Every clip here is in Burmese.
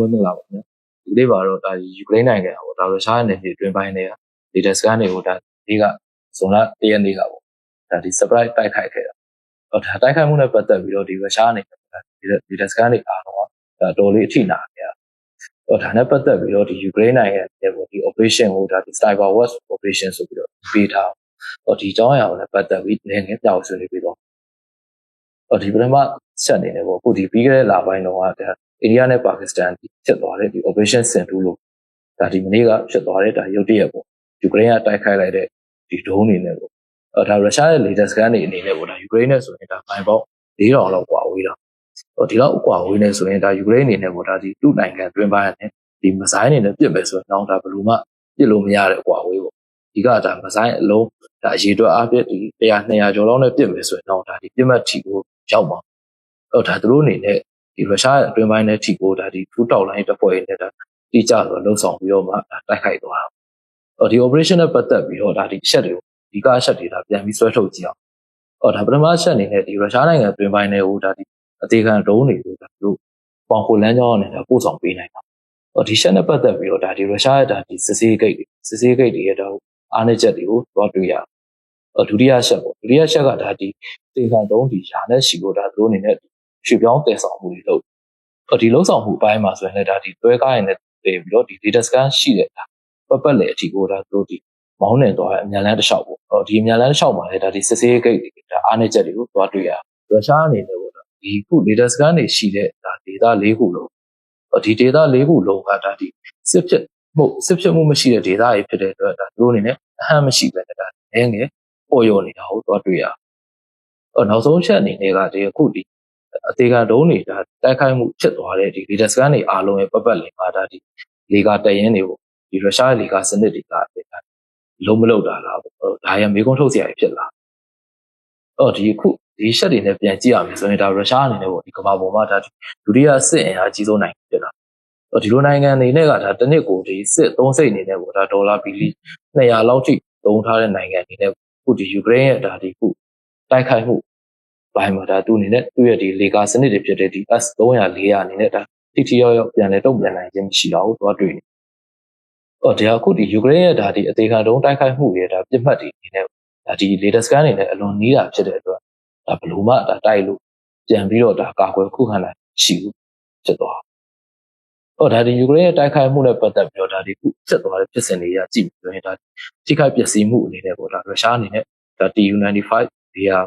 မင်္ဂလာပါခင်ဗျာဒီလေးပါတော့ဒါယူကရိန်းနိုင်ငံပေါ့ဒါရုရှားနယ်မြေအတွင်းပိုင်းတွေက data scan တွေကိုဒါဒီကဇွန်လ၁ရက်နေ့ကပေါ့ဒါဒီ surprise တိုက်ခိုက်ခဲ့တာဟောဒါတိုက်ခိုက်မှုနဲ့ပတ်သက်ပြီးတော့ဒီရုရှားအနေနဲ့ဒီ data scan တွေအားလုံးကဒါတော်လေးအထိနာခဲ့တာဟောဒါနဲ့ပတ်သက်ပြီးတော့ဒီယူကရိန်းနိုင်ငံရဲ့ပေါ့ဒီ operation ကိုဒါဒီ cyber wars operation ဆိုပြီးတော့ပေးထားဟောဒီအကြောင်းအရာကိုလည်းပတ်သက်ပြီးလည်းငင်းပြောက်ဆွေးနွေးပြီးတော့ဟောဒီပထမဆက်နေတယ်ပေါ့အခုဒီပြီးခဲ့တဲ့လပိုင်းတော့ကဒါ အိန္ဒိယနဲ့ပါကစ္စတန်ဖြစ်သွားတဲ့ဒီ operation Sindhu လို့ဒါဒီမနေ့ကဖြစ်သွားတဲ့ဒါရုတ်တရက်ပေါ့ယူကရိန်းကတိုက်ခိုက်လိုက်တဲ့ဒီဒုံးတွေနဲ့ပေါ့အဲဒါရုရှားရဲ့ latest gun တွေအနေနဲ့ပေါ့ဒါယူကရိန်းနဲ့ဆိုရင်ဒါမိုင်ပေါက်4000လောက်กว่าဝေးတာဟိုဒီလောက်กว่าဝေးနေဆိုရင်ဒါယူကရိန်းအနေနဲ့ပေါ့ဒါဒီသူ့နိုင်ငံတွင်းပိုင်းနဲ့ဒီမဆိုင်းအနေနဲ့ပြစ်မယ်ဆိုရင်တော့ဒါဘယ်လိုမှပြစ်လို့မရတဲ့အကွာဝေးပေါ့ဒီကဒါမဆိုင်းအလုံးဒါအရေးအတွက်အပြည့်ဒီ100 200ကျော်လောက်နဲ့ပြစ်မယ်ဆိုရင်တော့ဒါဒီပြစ်မှတ်ထီကိုရောက်မှာအဲ့ဒါသူတို့အနေနဲ့ ဒီရုရှားအတွင်းပိုင်းနဲ့ထိကိုဒါဒီထူးတောက်လိုင်းတပ်ဖွဲ့တွေနဲ့ဒါတိကျတော့လှုပ်ဆောင်ပြီးတော့မှတိုက်ခိုက်သွားတာ။အော်ဒီ operation နဲ့ပတ်သက်ပြီးတော့ဒါဒီအချက်တွေကိုဒီကားအချက်တွေဒါပြန်ပြီးဆွဲထုတ်ကြည့်အောင်။အော်ဒါပထမအချက်အနေနဲ့ဒီရုရှားနိုင်ငံအတွင်းပိုင်းတွေကိုဒါဒီအသေးခံဒုံးတွေကိုဒါတို့ပေါင်ခိုလန်းကြောင်းနဲ့ဒါပို့ဆောင်ပေးနိုင်တာ။အော်ဒီချက်နဲ့ပတ်သက်ပြီးတော့ဒါဒီရုရှားရဲ့ဒါဒီစစ်စေးဂိတ်တွေစစ်စေးဂိတ်တွေရဲ့တော့အားနည်းချက်တွေကိုတော့တွေ့ရအော်ဒုတိယချက်ပေါ့ဒုတိယချက်ကဒါဒီသေခံတုံးဒီရာနဲ့ရှိဖို့ဒါသူတို့အနေနဲ့ ရွှေပြောင်းတည်ဆောင်မှုတွေလုပ်ဒီလုံဆောင်မှုအပိုင်းမှာဆိုရင်လည်းဒါဒီတွဲကားရင်လည်းတည်ပြီးတော့ဒီ data scan ရှိတဲ့ဒါပတ်ပတ်လေအထိကိုဒါသူတို့ဒီမောင်းနေသွားအမြန်လန်းတစ်လျှောက်ပေါ့ဟောဒီအမြန်လန်းတစ်လျှောက်မှာလည်းဒါဒီစစ်စေးဂိတ်တွေဒါအားနေချက်တွေကိုသွားတွေ့ရရုရှားအနေနဲ့ပေါ့ဒီခု data scan တွေရှိတဲ့ဒါ data ၄ခုလုံးဒီ data ၄ခုလုံးကဒါဒီစစ်ဖြစ်မှုစစ်ဖြစ်မှုမရှိတဲ့ data တွေဖြစ်တဲ့အတွက်ဒါသူတို့အနေနဲ့အဟမ်းမရှိပဲဒါနည်းငယ်ပေါ်ရောနေတာကိုသွားတွေ့ရအော်နောက်ဆုံးချက်အနေနဲ့ကဒီအခုဒီ အသေးခံဒုံးတွေဒါတိုက်ခိုက်မှုဖြစ်သွားတဲ့ဒီ data scan တွေအားလုံးရဲ့ပတ်ပတ်လည်မှာဒါဒီလေကာတရင်တွေကိုဒီရုရှားလေကာစနစ်တွေကလုံးမလုံးတာလားဒါရမေကွန်းထုတ်စရာဖြစ်လာအော်ဒီခုဒီရှက်တွေနဲ့ပြန်ကြည့်ရမယ်ဆိုရင်ဒါရုရှားအနေနဲ့ပေါ့ဒီကမ္ဘာပေါ်မှာဒါဒုတိယစစ်အင်အားကြီးဆုံးနိုင်ငံဖြစ်လာအော်ဒီလိုနိုင်ငံအနေနဲ့ကဒါတစ်နှစ်ကိုဒီစစ်သုံးစိတ်အနေနဲ့ပေါ့ဒါဒေါ်လာဘီလီ200လောက်ထိသုံးထားတဲ့နိုင်ငံအနေနဲ့ခုဒီယူကရိန်းရဲ့ဒါဒီခုတိုက်ခိုက်မှု ဘိုင်းမှာဒါသူအနေနဲ့သူ့ရဲ့ဒီလေကာစနစ်တွေဖြစ်တဲ့ဒီ S300 400အနေနဲ့ဒါတိတိယောက်ယောက်ပြန်လဲတုံ့ပြန်နိုင်ခြင်းမရှိတော့ဘူးသွားတွေ့နေ။အော်ဒီအခုဒီယူကရိန်းရဲ့ဒါဒီအသေးခံတုံးတိုက်ခိုက်မှုတွေဒါပြစ်မှတ်တွေအနေနဲ့ဒါဒီ latest scan တွေနဲ့အလွန်နီးတာဖြစ်တဲ့အတွက်ဒါဘလို့မှဒါတိုက်လို့ပြန်ပြီးတော့ဒါကာကွယ်ခုခံနိုင်ရှိဘူးဖြစ်သွား။အော်ဒါဒီယူကရိန်းရဲ့တိုက်ခိုက်မှုနဲ့ပတ်သက်ပြီးတော့ဒါဒီခုဖြစ်သွားတဲ့ဖြစ်စဉ်တွေကကြည့်ပြီးဆိုရင်ဒါထိခိုက်ပျက်စီးမှုအနေနဲ့ပေါ့ဒါရုရှားအနေနဲ့ဒါ TU95 တွေဟာ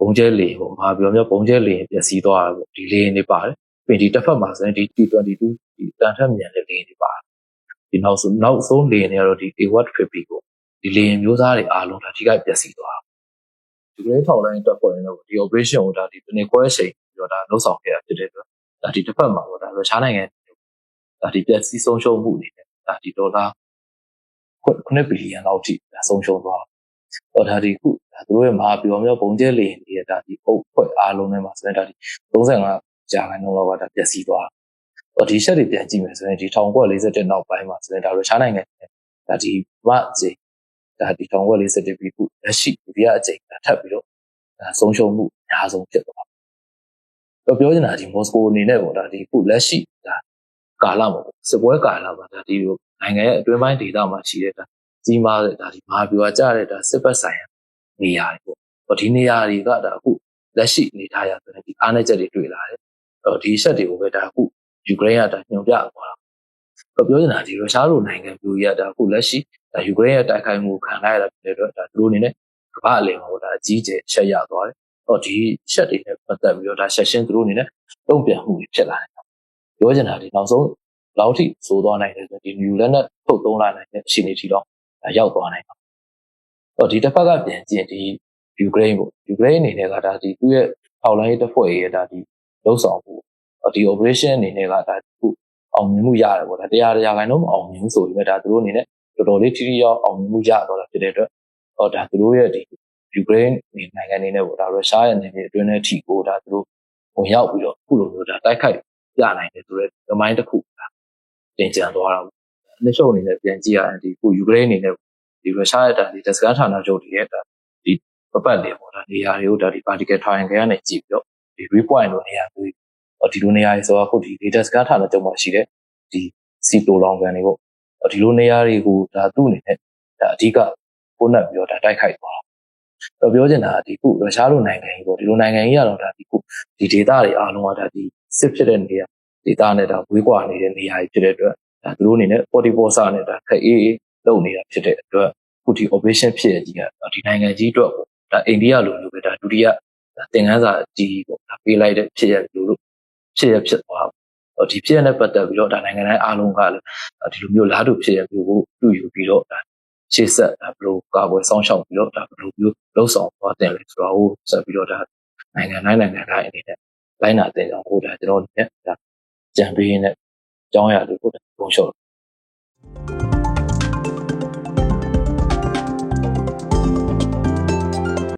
ဘုံကျဲလေဟိုဟာပြောမျိုးဘုံကျဲလေပျက်စီးသွားတာပေါ့ဒီလေနေပါတယ်ပြီးဒီတစ်ဖက်မှာဆိုရင်ဒီ T22 ဒီတန်ထက်မြန်တဲ့လေနေပါတယ်ဒီနောက်ဆုံးနောက်ဆုံးလေနေကတော့ဒီ A150 ကိုဒီလေမျိုးစားတွေအားလုံးဒါထိခိုက်ပျက်စီးသွားဒီကလေးထောက်လိုင်းတက်ဖွဲ့ရင်တော့ဒီ operation ကိုဒါဒီတနေ့ခွဲချိန်ပြီးတော့ဒါလှုပ်ဆောင်ခဲ့တာဖြစ်တဲ့အတွက်ဒါဒီတစ်ဖက်မှာပေါ့ဒါရုရှားနိုင်ငံဒါဒီပျက်စီးဆုံးရှုံးမှုအနေနဲ့ဒါဒီဒေါ်လာ9ဘီလီယံလောက်ထိဆုံးရှုံးသွားဟောဒါဒီခု ဒါသူတို့ရဲ့မဟာပြောမျိုးပုံကျဲလေနေရတာဒီအုပ်ဖွဲ့အားလုံးထဲမှာဆိုရင်ဒါဒီ35ကြာခိုင်နှုန်းလောက်ကဒါပျက်စီးသွားဟောဒီရှက်တွေပြန်ကြည့်မယ်ဆိုရင်ဒီ1947နောက်ပိုင်းမှာဆိုရင်ဒါရုရှားနိုင်ငံဒါဒီမအချိန်ဒါဒီ1947ပြီးခုလက်ရှိဒီကအချိန်ဒါထပ်ပြီးတော့ဒါဆုံးရှုံးမှုအများဆုံးဖြစ်သွားတော့ပြောချင်တာဒီမော်စကိုအနေနဲ့ပေါ့ဒါဒီခုလက်ရှိဒါကာလမှာစစ်ပွဲကာလမှာဒါဒီနိုင်ငံရဲ့အတွင်းပိုင်းဒေသမှာရှိတဲ့ဒါကြီးမားတဲ့ဒါဒီမဟာဗျူဟာကျတဲ့ဒါစစ်ပတ်ဆိုင်ရာ နေရာတွေပေါ့ဒီနေရာတွေကဒါအခုလက်ရှိအနေထားရဆိုရင်ဒီအားနည်းချက်တွေတွေ့လာတယ်အဲ့ဒီရှက်တွေကိုပဲဒါအခုယူကရိန်းကဒါညွှန်ပြသွားတာပြောချင်တာဒီရုရှားလိုနိုင်ငံမျိုးကြီးကဒါအခုလက်ရှိဒါယူကရိန်းရဲ့တိုက်ခိုက်မှုခံရတာဖြစ်တဲ့အတွက်ဒါသူတို့အနေနဲ့ကမ္ဘာအလယ်မှာဒါအကြီးကျယ်ရှက်ရသွားတယ်။အော်ဒီရှက်တွေနဲ့ပတ်သက်ပြီးတော့ဒါဆက်ရှင်းသူတို့အနေနဲ့တုံ့ပြန်မှုတွေဖြစ်လာတယ်။ပြောချင်တာဒီနောက်ဆုံးလောက်ထိစိုးသွားနိုင်တယ်ဆိုဒီ new လက်နဲ့ထုတ်သုံးလာနိုင်တဲ့အခြေအနေထိတော့ရောက်သွားနိုင်ပါ တော့ဒီတစ်ဖက်ကပြန်ကြည့်ဒီယူကရိန်းပေါ့ယူကရိန်းအနေနဲ့ကဒါဒီသူ့ရဲ့ထောက်လိုင်းရေးတပ်ဖွဲ့ရဲ့ဒါဒီလှုပ်ဆောင်မှုဒီ operation အနေနဲ့ကဒါခုအောင်မြင်မှုရတယ်ပေါ့ဒါတရားတရားခိုင်တော့မအောင်မြင်ဘူးဆိုပေမဲ့ဒါသူတို့အနေနဲ့တော်တော်လေးထိထိရောက်အောင်မြင်မှုရတော့တာဖြစ်တဲ့အတွက်ဟောဒါသူတို့ရဲ့ဒီယူကရိန်းနိုင်ငံအနေနဲ့ပေါ့ဒါရုရှားရဲ့အနေနဲ့အတွင်းထဲထိကိုဒါသူတို့ဝင်ရောက်ပြီးတော့အခုလိုမျိုးဒါတိုက်ခိုက်ပြနိုင်တယ်ဆိုတော့သမိုင်းတစ်ခုတင်ကြံသွားတာပေါ့လက်ရှုပ်အနေနဲ့ပြန်ကြည့်ရရင်ဒီခုယူကရိန်းအနေနဲ့ ဒီရုရှားရဲ့ဒါဒီတက်စကန်ဌာနချုပ်တွေရဲ့ဒါဒီပပတ်လေပေါ့ဒါနေရာတွေကိုဒါဒီ particle triangle ကနေကြည့်ပြီးတော့ဒီ read point လိုနေရာမျိုးအော်ဒီလိုနေရာတွေဆိုတော့အခုဒီ data စကားဌာနချုပ်မှာရှိတဲ့ဒီစီတိုလောင်ကန်တွေပေါ့အော်ဒီလိုနေရာတွေကိုဒါသူ့အနေနဲ့ဒါအဓိကပို့နှက်ပြီးတော့ဒါတိုက်ခိုက်သွားတော့ပြောချင်တာကဒီခုရုရှားလိုနိုင်ငံကြီးပေါ့ဒီလိုနိုင်ငံကြီးကတော့ဒါဒီခုဒီ data တွေအားလုံးကဒါဒီစစ်ဖြစ်တဲ့နေရာ data နဲ့ဒါဝေးကွာနေတဲ့နေရာကြီးဖြစ်တဲ့အတွက်ဒါသူတို့အနေနဲ့ portable စာနဲ့ဒါခက်အေးအေး လုပ်နေတာဖြစ်တဲ့အတွက်ခုဒီ operation ဖြစ်ရကြီးကဒီနိုင်ငံကြီးအတွက်ပေါ့ဒါအိန္ဒိယလိုမျိုးပဲဒါဒုတိယသင်ခန်းစာကြီးပေါ့ဒါပေးလိုက်တဲ့ဖြစ်ရလို့လို့ဖြစ်ရဖြစ်သွားတော့ဒီဖြစ်ရနဲ့ပတ်သက်ပြီးတော့ဒါနိုင်ငံတိုင်းအားလုံးကလည်းဒီလိုမျိုးလားတူဖြစ်ရမျိုးကိုပြုယူပြီးတော့ဒါရှေ့ဆက်ဒါဘယ်လိုကာကွယ်ဆောင်ရှောက်ပြီးတော့ဒါဘယ်လိုမျိုးလှုပ်ဆောင်သွားတယ်လဲဆိုတော့ဟိုဆက်ပြီးတော့ဒါနိုင်ငံတိုင်းနိုင်ငံတိုင်းအနေနဲ့လိုင်းနာတင်အောင်ကိုဒါကျွန်တော်အနေနဲ့ဒါကြံပေးနေတဲ့အကြောင်းအရာတွေကိုပုံရှော့